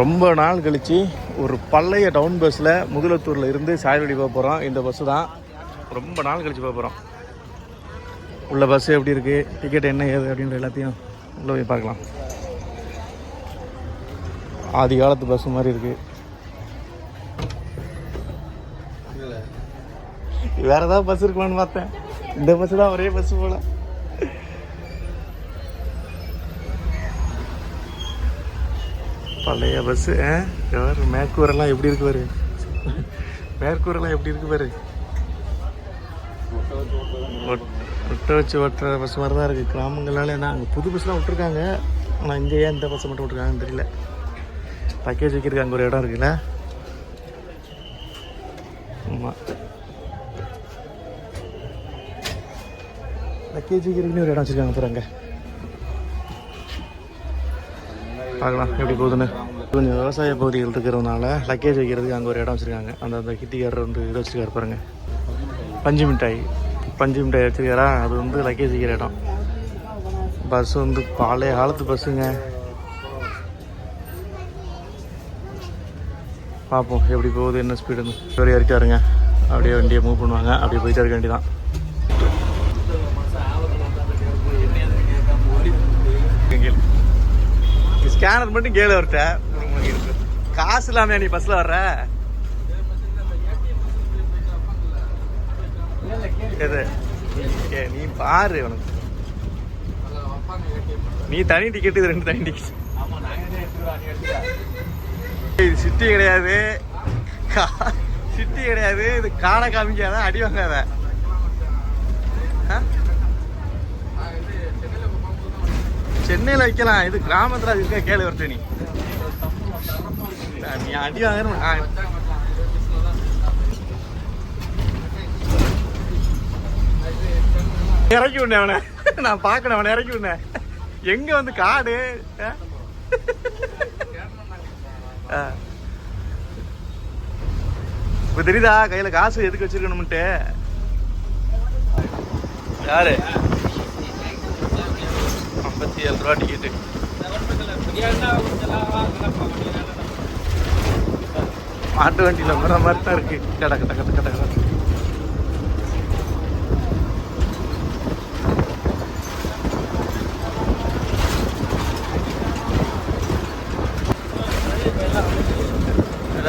ரொம்ப நாள் கழித்து ஒரு பழைய டவுன் பஸ்ஸில் முதுலத்தூரில் இருந்து சாயல்வடி போக போகிறோம் இந்த பஸ்ஸு தான். ரொம்ப நாள் கழித்து போக போகிறோம் உள்ள பஸ்ஸு எப்படி இருக்குது டிக்கெட் என்ன ஏது அப்படின்ற எல்லாத்தையும் உள்ளே போய் பார்க்கலாம். ஆதி காலத்து பஸ்ஸு மாதிரி இருக்குது வேறு ஏதாவது பஸ் இருக்கலான்னு பார்த்தேன். இந்த பஸ்ஸு தான் ஒரே பஸ்ஸு போல. பழைய பஸ்ஸு யார்? மேற்கூரெல்லாம் எப்படி இருக்கு பாரு? மேற்கூரெல்லாம் எப்படி இருக்கு பாரு? ஒட்- ஒட்ட வச்சு ஓட்டுற பஸ் மாதிரி தான் இருக்குது கிராமங்களால ஏன்னா அங்கே புது பஸ்லாம் விட்டுருக்காங்க. ஆனால் இங்கே ஏன் இந்த பஸ்ஸை மட்டும் விட்ருக்காங்கன்னு தெரியல. பேக்கேஜ் வைக்கிறதுக்கு அங்கே ஒரு இடம் இருக்குல்ல? ஆமாம் லக்கேஜ் வைக்கிறதுக்குன்னு ஒரு இடம் வச்சுருக்காங்க போகிறாங்க அங்கே. பார்க்கலாம். எப்படி போகுதுன்னு. கொஞ்சம் விவசாய பகுதிகள் இருக்கிறதுனால லக்கேஜ் வைக்கிறதுக்கு அங்கே ஒரு இடம் வச்சுருக்காங்க. அந்த அந்த கிட்டிக்காரர் வந்து இதை வச்சுருக்காரு பாருங்கள் பஞ்சு மிட்டாய். பஞ்சு மிட்டாய் வச்சுருக்காரா? அது வந்து லக்கேஜ் வைக்கிற இடம். பஸ் வந்து பழைய காலத்து பஸ்ஸுங்க பார்ப்போம் எப்படி போகுது என்ன ஸ்பீடுன்னு வரையா இருக்காருங்க. அப்படியே வண்டியை மூவ் பண்ணுவாங்க. அப்படியே போயிட்டே இருக்க வேண்டியதான் ஸ்கேனர் மட்டும் கேளு அவர்கிட்ட காசு இல்லாமையா நீ பஸ்ல வர்ற? எது? ஏ, நீ பாரு உனக்கு. நீ தனி டிக்கெட் இது ரெண்டு தனி டிக்கெட் இது சிட்டி கிடையாது. சிட்டி கிடையாது. இது காண காமிக்காத அடி வாங்காத. சென்னையில் வைக்கலாம். இது கிராமத்தில் அது இருக்க கேளு வரட்டு நீ நீ அடி வாங்கணும் ஆ. இறக்கி விடனே அவனை. நான் பார்க்கணும் அவனை இறக்கி விடனே எங்க வந்து காடு? இப்போ தெரியுதா? கையில் காசு எதுக்கு வச்சிருக்கணும்ட்டு யாரு? ஐம்பத்தி ஏழு ரூபா டிக்கெட்டு மாட்டு வண்டியில் வர மாதிரி தான் இருக்குது கட கட்ட கட்ட கட்ட கட்ட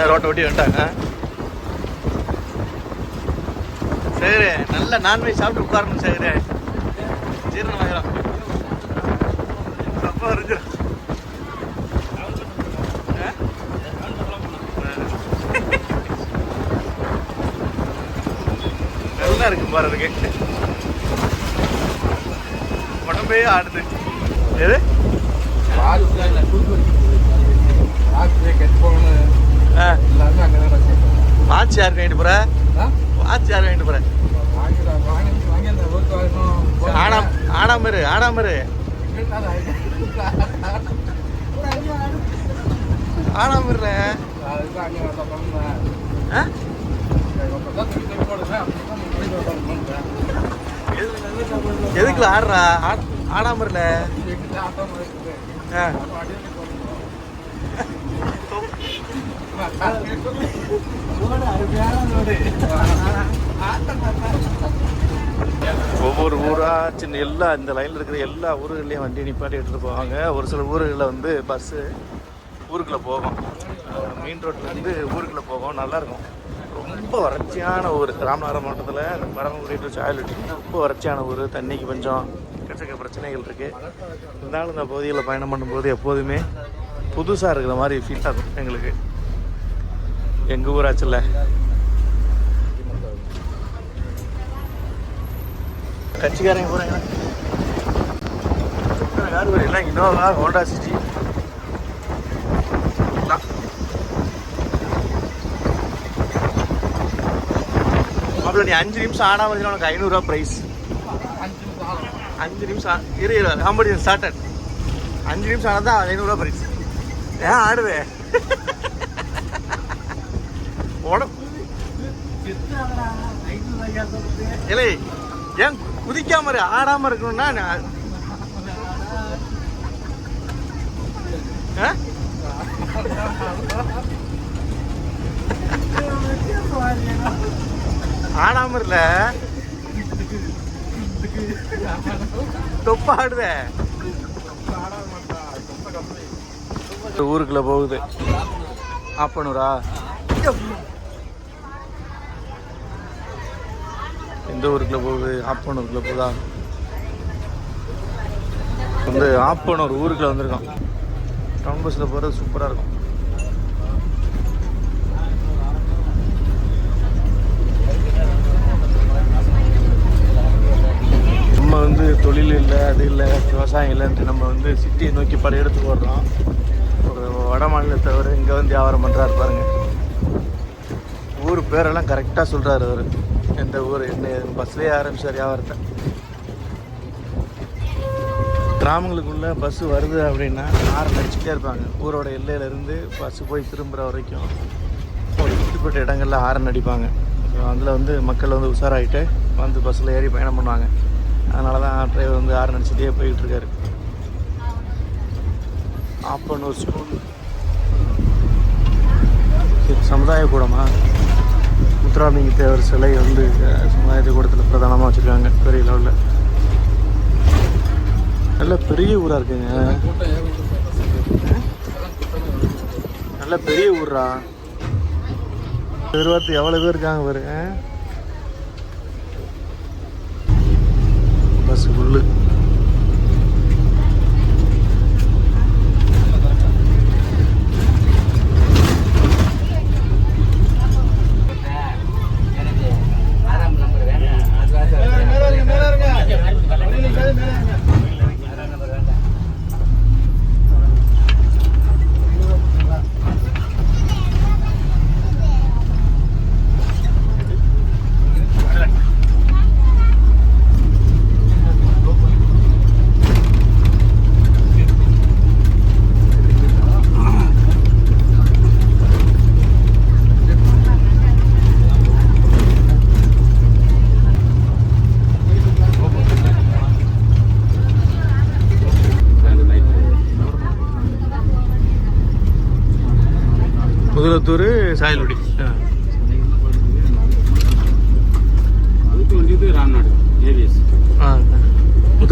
ரோட்டை ஓட்டி வந்துட்டாங்க? சரி நல்ல நான்வெஜ் சாப்பிட்டு உட்காரணும் சரி ஜீரணம் ரொம்ப வரைஞ்சிடும் நல்லா இருக்கு போறதுக்கு உடம்பே ஆடுது. எது? வாட்ச் யாருக்கு வாங்கிட்டு போற? வாட்ச் யாருக்கு வாங்கிட்டு போற? ஆடாம் ஆடாம இரு ஆடாம இரு. ஆடாம இருற ஆ? எதுக்குல ஆடுறா? ஆடாம இருல ஆட்டம் ஒவ்வொரு ஊராக சின்ன எல்லா இந்த லைனில் இருக்கிற எல்லா ஊர்கள்லையும் வண்டி நிப்பாட்டி எடுத்துகிட்டு போவாங்க. ஒரு சில ஊர்களில் வந்து பஸ்ஸு ஊருக்குள்ளே போகும். மெயின் ரோட்லேருந்து ஊருக்குள்ளே போகும். நல்லாயிருக்கும் ரொம்ப வறட்சியான ஊர். ராமநாதபுரம் மாவட்டத்தில் இந்த பரமக்குடி டு ரொம்ப வறட்சியான ஊர். தண்ணிக்கு கொஞ்சம் எக்கச்சக்க பிரச்சனைகள் இருக்குது இருந்தாலும் இந்த பகுதியில் பயணம் பண்ணும்போது எப்போதுமே புதுசாக இருக்கிற மாதிரி ஃபீல் ஆகும் எங்களுக்கு. எங்கள் ஊராச்சில் கட்சிக்காரங்க போகிறாங்க வரும் எல்லாம் இனோவா ஹோண்டா சிட்டி அப்புறம் நீ அஞ்சு நிமிஷம் ஆடாம இருந்தா உனக்கு ஐநூறுரூவா ப்ரைஸ் அஞ்சு நிமிஷம் இரு இரு காம்படிஷன் ஸ்டார்டட் அஞ்சு நிமிஷம் ஆனால் தான் ஐநூறுரூவா ப்ரைஸ் ஏன் ஆடுவே உடம்பு இல்லை ஏன் குதிக்காம இரு ஆடாம இருக்கணும்னா நான்- ஆடாம இல்ல தொப்ப ஆடுதே. ஊருக்குள்ள போகுது. அப்பனூரா எந்த ஊருக்குள்ள போகுது ஆப்பனூருக்குள்ள போகுதா? வந்து ஆப்பனூர் ஊருக்குள்ள வந்திருக்கோம் டவுன் பஸ்ஸில் போகிறது சூப்பராக இருக்கும். நம்ம வந்து தொழில் இல்லை அது இல்லை விவசாயம் இல்லைன்ட்டு நம்ம வந்து சிட்டியை நோக்கி படையெடுத்து போடுறோம் ஒரு வட மாநிலத்தவர் இங்கே வந்து வியாபாரம் பண்ணுறாரு பாருங்க. ஊர் பேரெல்லாம் கரெக்டாக சொல்கிறாரு அவர். எந்த ஊர் என்ன பஸ்லேயே ஆரம்பிச்சார் வியாபாரத்தை கிராமங்களுக்குள்ள பஸ் வருது அப்படின்னா ஆறு அடிச்சுட்டே இருப்பாங்க. ஊரோட எல்லையிலேருந்து பஸ்ஸு போய் திரும்புகிற வரைக்கும் ஒரு சுற்றுப்பட்ட இடங்களில் ஹாரன் அடிப்பாங்க அதில் வந்து மக்கள் வந்து உஷாராகிட்டு வந்து பஸ்ஸில் ஏறி பயணம் பண்ணுவாங்க. அதனால தான் டிரைவர் வந்து ஹாரன் அடிச்சுட்டே போயிட்டு இருக்காரு ஆப்பனூர் ஸ்கூல் சமுதாய கூடமா? முத்துராமலிங்க தேவர் சிலை வந்து அஹ், கூடத்தில் பிரதானமாக வச்சுருக்காங்க. பெரிய லெவலில். நல்ல பெரிய ஊராக இருக்குங்க. நல்ல பெரிய ஊரா எதிர்பார்த்து எவ்வளோ பேர் இருக்காங்க பாருங்க பஸ் உள்ளு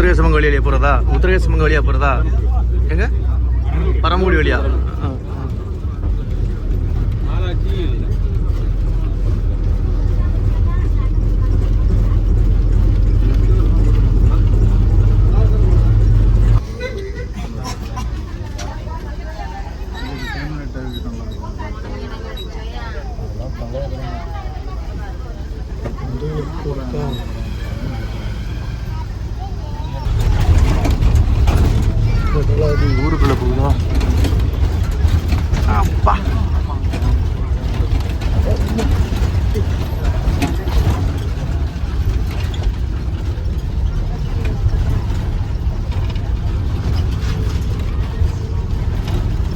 உத்தரகேசமங்க வழியா போகிறதா உத்தரகேசமங்க வழியா போகிறதா எங்க? பரமக்குடி வழியா? ஆ, ஆ. இது ஊருக்குள்ள போகுதா? அப்பா.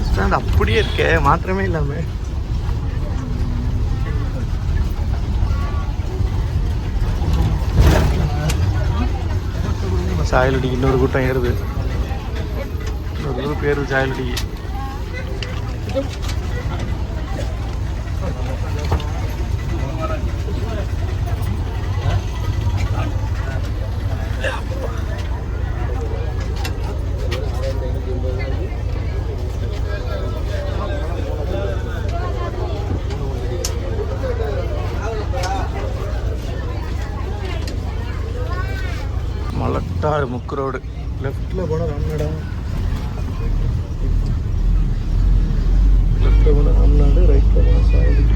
ஸ்டாண்ட் அப்படியே இருக்கே மாத்திரமே இல்லாம. சாயலடி இன்னொரு கூட்டம் ஏறுது. இன்னொரு குரூப் ஏறுது சாயலடி மலட்டாறு முக்கு ரோடு லெஃப்டில் போனால் ராம்நாடா ராம்நாடு ரைட்டில் போனால் சாயலடி அப்பா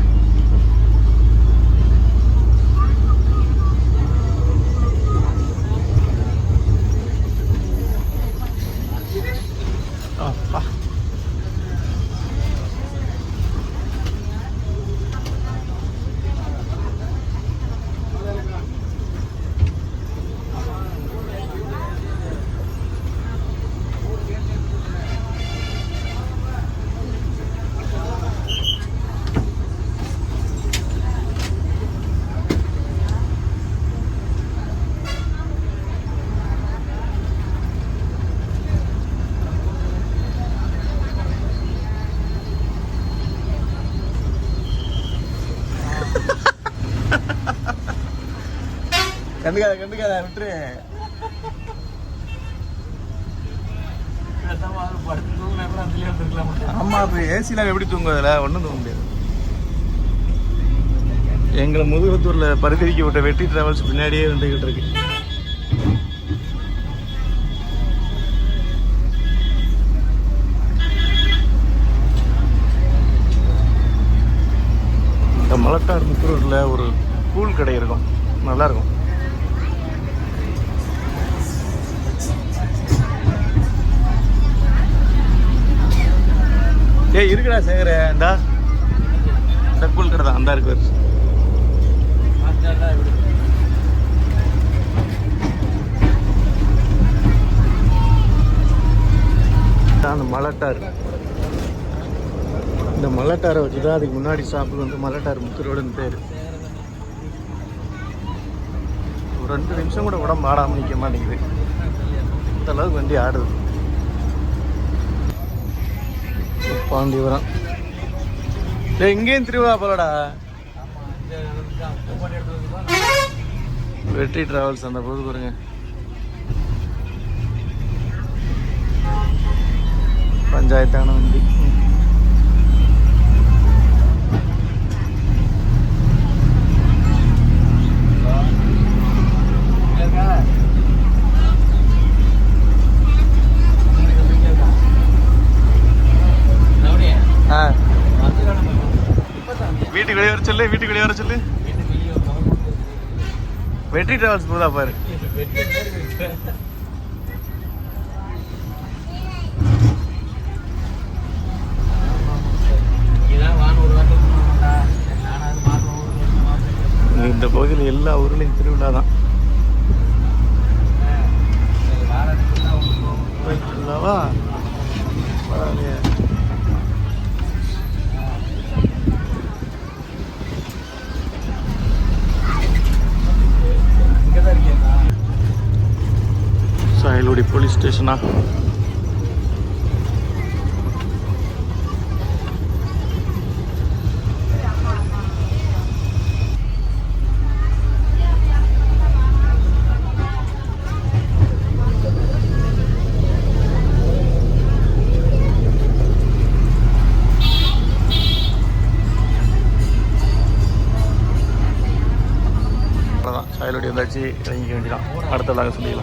கண்டுக்காத கண்டுக்காத விட்டுரு. ஆமா இப்போ ஏசியில் எப்படி தூங்குவதில்ல ஒன்றும் தூங்க முடியாது. எங்களை முதுகுத்தூரில் பரிந்துரைக்க விட்ட வெற்றி டிராவல்ஸ் பின்னாடியே வந்துகிட்டு இருக்கு. இந்த மலட்டார் முக்கூரில் ஒரு கூழ் கடை இருக்கும். நல்லாயிருக்கும் ஏ ஏய் இருக்குடா சேகர். இந்தா. இந்த கடை தான். அந்த இருக்கு அந்த மலட்டார் இந்த மலட்டாரை வச்சு தான் அதுக்கு முன்னாடி ஷாப்பில் வந்து மலட்டார் முத்துரோடுன்னு பேர். ஒரு ரெண்டு நிமிஷம் கூட உடம்பு ஆடாமல் நிற்க மாட்டேங்குது. இந்த அளவுக்கு வண்டி ஆடுது. பாண்டிபுரம் எங்கேயும் திருவிழா போலடா வெற்றி டிராவல்ஸ் அந்த போது பாருங்க. பஞ்சாயத்தான வண்டி. Yeah. ஆ வீட்டுக்கு வெளியே வர சொல்லு வீட்டுக்கு வெளியே வர சொல்லு. வெற்றி டிராவல்ஸ் போதா பாரு. இந்த பகுதியில் எல்லா ஊர்லேயும் திருவிழா தான். திருவிழாவா பரவாயில்லையே. சாயலுடி போலீஸ் ஸ்டேஷனா? இறங்கிக்க வேண்டியதான் அடுத்த விழாக சொல்லிடலாம்.